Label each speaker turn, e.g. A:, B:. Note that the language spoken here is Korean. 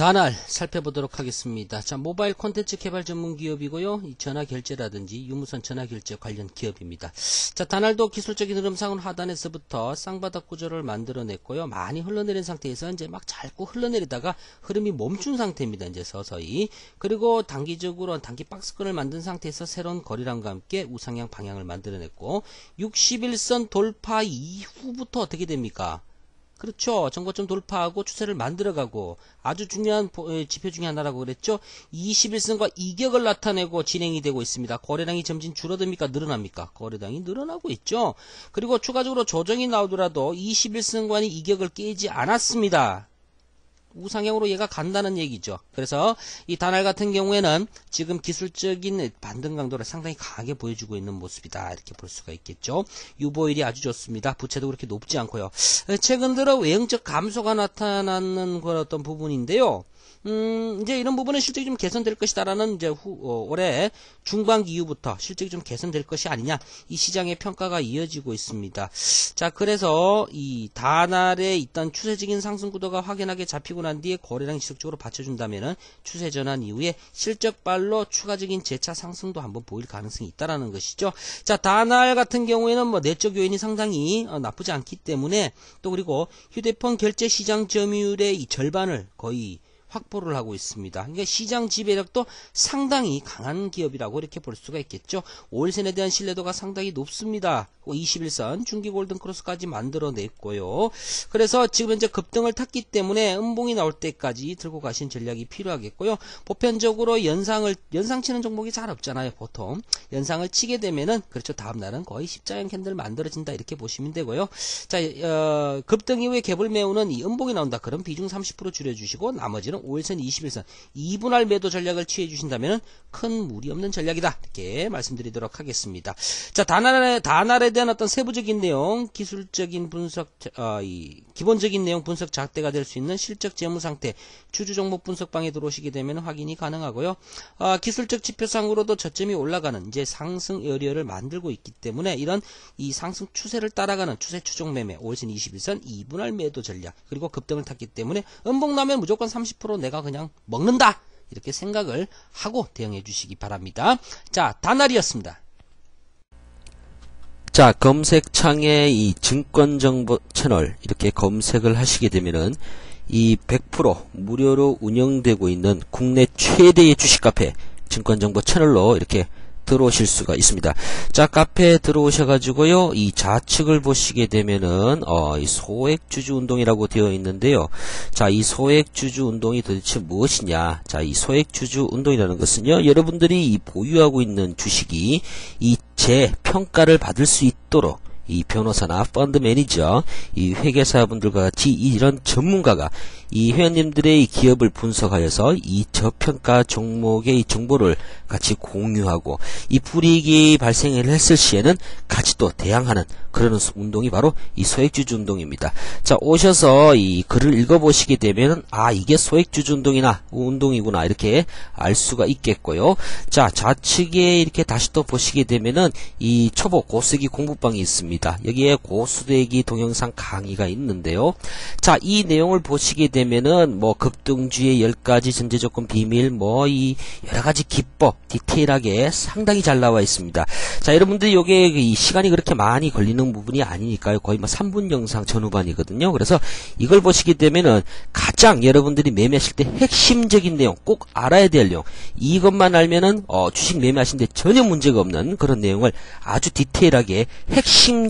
A: 다날 살펴보도록 하겠습니다. 자, 모바일 콘텐츠 개발 전문 기업이고요. 이 전화 결제라든지 유무선 전화 결제 관련 기업입니다. 자, 다날도 기술적인 흐름상은 하단에서부터 쌍바닥 구조를 만들어냈고요. 많이 흘러내린 상태에서 이제 막 잘고 흘러내리다가 흐름이 멈춘 상태입니다. 이제 서서히. 그리고 단기적으로 단기 박스권을 만든 상태에서 새로운 거리랑과 함께 우상향 방향을 만들어냈고 61선 돌파 이후부터 어떻게 됩니까? 그렇죠. 정거점 돌파하고 추세를 만들어가고 아주 중요한 지표 중에 하나라고 그랬죠. 21선과 이격을 나타내고 진행이 되고 있습니다. 거래량이 점진 줄어듭니까? 늘어납니까? 거래량이 늘어나고 있죠. 그리고 추가적으로 조정이 나오더라도 21선관이 이격을 깨지 않았습니다. 우상향으로 얘가 간다는 얘기죠. 그래서 이 단알 같은 경우에는 지금 기술적인 반등 강도를 상당히 강하게 보여주고 있는 모습이다. 이렇게 볼 수가 있겠죠. 유보율이 아주 좋습니다. 부채도 그렇게 높지 않고요. 최근 들어 외형적 감소가 나타나는 그런 어떤 부분인데요. 음, 이제 이런 부분은 실적이 좀 개선될 것이다라는 이제 후, 어, 올해 중반기 이후부터 실적이 좀 개선될 것이 아니냐 이 시장의 평가가 이어지고 있습니다. 자, 그래서 이 다날에 있던 추세적인 상승 구도가 확연하게 잡히고 난 뒤에 거래량 지속적으로 받쳐준다면은 추세 전환 이후에 실적 발로 추가적인 재차 상승도 한번 보일 가능성이 있다라는 것이죠. 자, 다날 같은 경우에는 뭐 내적 요인이 상당히 어, 나쁘지 않기 때문에 또 그리고 휴대폰 결제 시장 점유율의 이 절반을 거의 확보를 하고 있습니다. 그러니까 시장 지배력도 상당히 강한 기업이라고 이렇게 볼 수가 있겠죠. 올센에 대한 신뢰도가 상당히 높습니다. 21선 중기 골든 크로스까지 만들어냈고요. 그래서 지금 현재 급등을 탔기 때문에 음봉이 나올 때까지 들고 가신 전략이 필요하겠고요. 보편적으로 연상을 연상 치는 종목이 잘 없잖아요. 보통 연상을 치게 되면은 그렇죠. 다음 날은 거의 십자형 캔들 만들어진다 이렇게 보시면 되고요. 자 어, 급등 이후에 갭을 메우는 이 음봉이 나온다. 그럼 비중 30% 줄여주시고 나머지는 5일선, 21선 2분할 매도 전략을 취해 주신다면 큰 무리 없는 전략이다. 이렇게 말씀드리도록 하겠습니다. 자, 다날에, 다날에 대한 어떤 세부적인 내용, 기술적인 분석, 어, 이, 기본적인 내용 분석 작대가 될 수 있는 실적 재무 상태, 주주 종목 분석방에 들어오시게 되면 확인이 가능하고요. 어, 기술적 지표상으로도 저점이 올라가는 이제 상승 에어리어를 만들고 있기 때문에 이런 이 상승 추세를 따라가는 추세 추종 매매, 5일선 21선 2분할 매도 전략, 그리고 급등을 탔기 때문에 음봉 나면 무조건 30% 내가 그냥 먹는다. 이렇게 생각을 하고 대응해 주시기 바랍니다. 자, 다날이었습니다.
B: 자, 검색창에 이 증권정보 채널 이렇게 검색을 하시게 되면은 이 100% 무료로 운영되고 있는 국내 최대의 주식 카페 증권정보 채널로 이렇게 들어오실 수가 있습니다. 자, 카페에 들어오셔가지고요, 이 좌측을 보시게 되면은, 어, 이 소액주주 운동이라고 되어 있는데요. 자, 이 소액주주 운동이 도대체 무엇이냐. 자, 이 소액주주 운동이라는 것은요, 여러분들이 이 보유하고 있는 주식이 이 재평가를 받을 수 있도록 이 변호사나 펀드 매니저, 이 회계사분들과 같이 이런 전문가가 이 회원님들의 기업을 분석하여서 이 저평가 종목의 정보를 같이 공유하고 이 불이익이 발생을 했을 시에는 같이 또 대항하는 그런 운동이 바로 이 소액주주 운동입니다. 자 오셔서 이 글을 읽어보시게 되면 아 이게 소액주주 운동이나 운동이구나 이렇게 알 수가 있겠고요. 자 좌측에 이렇게 다시 또 보시게 되면은 이 초보 고수기 공부방이 있습니다. 여기에 고수대기 동영상 강의가 있는데요. 자 이 내용을 보시게 되면 되면은 뭐 급등주의 10가지 전제조건 비밀 뭐 이 여러가지 기법 디테일하게 상당히 잘 나와 있습니다. 자 여러분들이 요게 이 시간이 그렇게 많이 걸리는 부분이 아니니까요. 거의 뭐 3분 영상 전후반이거든요. 그래서 이걸 보시게 되면은 가장 여러분들이 매매하실 때 핵심적인 내용 꼭 알아야 될 내용 이것만 알면은 어, 주식 매매하시는데 전혀 문제가 없는 그런 내용을 아주 디테일하게 핵심